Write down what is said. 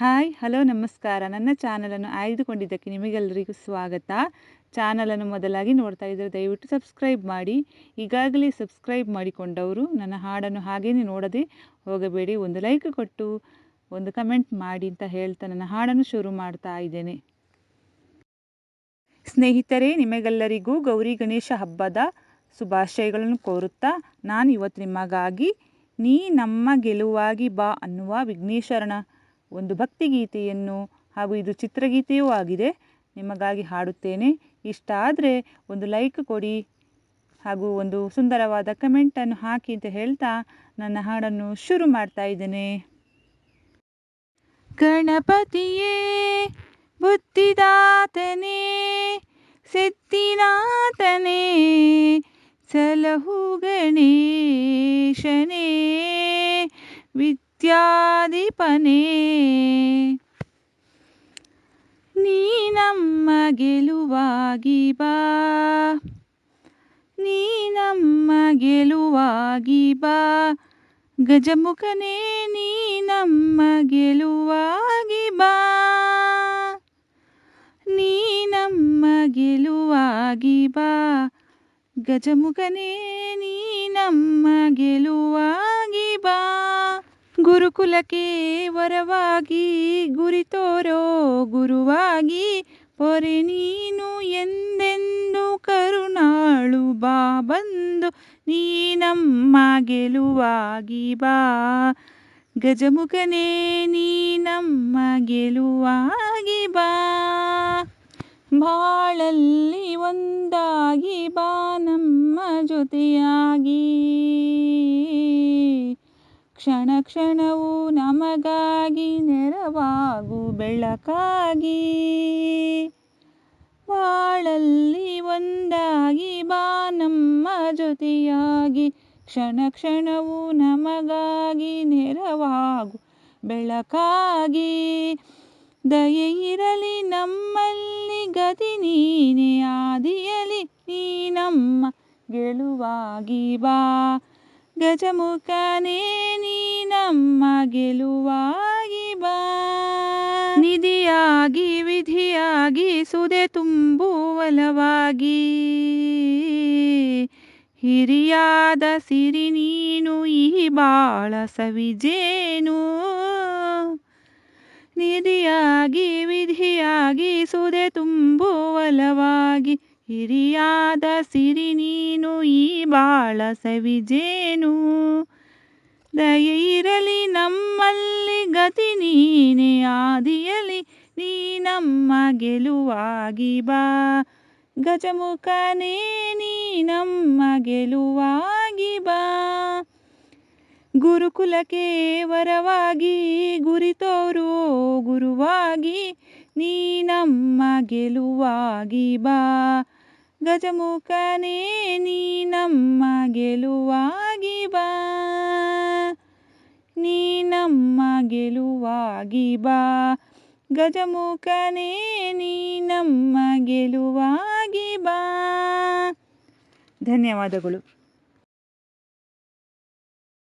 Hi, hello, ನಮಸ್ಕಾರ. ನನ್ನ ಚಾನಲನ್ನು ಆಯ್ದುಕೊಂಡಿದ್ದಕ್ಕೆ ನಿಮಗೆಲ್ಲರಿಗೂ ಸ್ವಾಗತ. ಚಾನಲನ್ನು ಮೊದಲಾಗಿ ನೋಡ್ತಾ ಇದ್ದರೆ ದಯವಿಟ್ಟು ಸಬ್ಸ್ಕ್ರೈಬ್ ಮಾಡಿ. ಈಗಾಗಲೇ ಸಬ್ಸ್ಕ್ರೈಬ್ ಮಾಡಿಕೊಂಡವರು ನನ್ನ ಹಾಡನ್ನು ಹಾಗೇನೆ ನೋಡದೆ ಹೋಗಬೇಡಿ. ಒಂದು ಲೈಕ್ ಕೊಟ್ಟು, ಒಂದು ಕಮೆಂಟ್ ಮಾಡಿ ಅಂತ ಹೇಳ್ತಾ ನನ್ನ ಹಾಡನ್ನು ಶುರು ಮಾಡ್ತಾ ಇದ್ದೇನೆ. ಸ್ನೇಹಿತರೆ, ನಿಮಗೆಲ್ಲರಿಗೂ ಗೌರಿ ಗಣೇಶ ಹಬ್ಬದ ಶುಭಾಶಯಗಳನ್ನು ಕೋರುತ್ತಾ ನಾನು ಇವತ್ತು ನಿಮಗಾಗಿ ನೀ ನಮ್ಮ ಗೆಲುವಾಗಿ ಬಾ ಅನ್ನುವ ವಿಘ್ನೇಶ್ವರನ ಒಂದು ಭಕ್ತಿಗೀತೆಯನ್ನು ಹಾಗೂ ಇದು ಚಿತ್ರಗೀತೆಯೂ ಆಗಿದೆ. ನಿಮಗಾಗಿ ಹಾಡುತ್ತೇನೆ. ಇಷ್ಟ ಆದರೆ ಒಂದು ಲೈಕ್ ಕೊಡಿ ಹಾಗೂ ಒಂದು ಸುಂದರವಾದ ಕಮೆಂಟನ್ನು ಹಾಕಿ ಅಂತ ಹೇಳ್ತಾ ನನ್ನ ಹಾಡನ್ನು ಶುರು ಮಾಡ್ತಾ ಇದ್ದೇನೆ. ಗಣಪತಿಯೇ, ಬುದ್ಧಿದಾತನೇ ಸಿದ್ಧಿನಾಥನೇ ಸಲಹು ಗಣೇಶನೇ ವಿದ್ಯಾಧಿಪನೇ ನೀ ನಮ್ಮ ಗೆಲುವಾಗಿ ಬಾ. ನೀ ನಮ್ಮ ಗೆಲುವಾಗಿ ಬಾ. ಗಜಮುಖನೇ, ನೀ ನಮ್ಮ ಗೆಲುವಾಗಿ ಬಾ. ನೀ ನಮ್ಮ ಗೆಲುವಾಗಿ ಬಾ. ಗಜಮುಖನೇ, ನೀ ನಮ್ಮ ಗೆಲುವಾಗಿ ಬಾ. ಗುರುಕುಲಕ್ಕೆ ವರವಾಗಿ ಗುರಿ ತೋರೋ ಗುರುವಾಗಿ, ಪೊರೆ ನೀನು ಎಂದೆಂದು ಕರುಣಾಳು ಬಾ, ಬಂದು ನೀ ನಮ್ಮ ಗೆಲುವಾಗಿ ಬಾ. ಗಜಮುಖನೇ, ನೀ ನಮ್ಮ ಗೆಲುವಾಗಿ ಬಾ. ಬಾಳಲ್ಲಿ ಒಂದಾಗಿ ಬಾ, ನಮ್ಮ ಜೊತೆಯಾಗಿ. ಕ್ಷಣ ಕ್ಷಣವೂ ನಮಗಾಗಿ ನೆರವಾಗು ಬೆಳಕಾಗಿ. ಬಾಳಲ್ಲಿ ಒಂದಾಗಿ ಬಾ ನಮ್ಮ ಜೊತೆಯಾಗಿ. ಕ್ಷಣ ಕ್ಷಣವೂ ನಮಗಾಗಿ ನೆರವಾಗು ಬೆಳಕಾಗಿ. ದಯೆಯಿರಲಿ ನಮ್ಮಲ್ಲಿ, ಗತಿ ನೀನೆ, ಆದಿಯಲಿ ನೀ ನಮ್ಮ ಗೆಲುವಾಗಿ ಬಾ. ಗಜಮುಖನೇ ನೀ ನಮ್ಮ ಗೆಲುವಾಗಿ ಬಾ. ನಿಧಿಯಾಗಿ, ವಿಧಿಯಾಗಿ, ಸುದೆ ತುಂಬುವಲವಾಗಿ ಹಿರಿಯಾದ ಸಿರಿ ನೀನು, ಈ ಬಾಳ ಸವಿಜೇನು. ನಿಧಿಯಾಗಿ, ವಿಧಿಯಾಗಿ, ಸುದೆ ತುಂಬುವಲವಾಗಿ ಹಿರಿಯಾದ ಸಿರಿ ನೀನು ಬಾಳ ಸವಿಜೇನು. ದಯೆ ಇರಲಿ ನಮ್ಮಲ್ಲಿ ಗತಿ ನೀನೆ ಆದಿಯಲಿ ನೀ ನಮ್ಮ ಗೆಲುವಾಗಿ ಬಾ. ಗಜಮುಖನೇ, ನೀ ನಮ್ಮ ಗೆಲುವಾಗಿ ಬಾ. ಗುರುಕುಲಕ್ಕೆ ವರವಾಗಿ, ಗುರಿ ತೋರು, ಗುರುವಾಗಿ ನೀ ನಮ್ಮ ಗೆಲುವಾಗಿ ಬಾ. ಗಜಮುಖನೇ, ನೀ ನಮ್ಮ ಗೆಲುವಾಗಿ ಬಾ. ನೀ ನಮ್ಮ ಗೆಲುವಾಗಿ ಬಾ. ಗಜಮುಖನೇ, ನೀ ನಮ್ಮ ಗೆಲುವಾಗಿ ಬಾ. ಧನ್ಯವಾದಗಳು.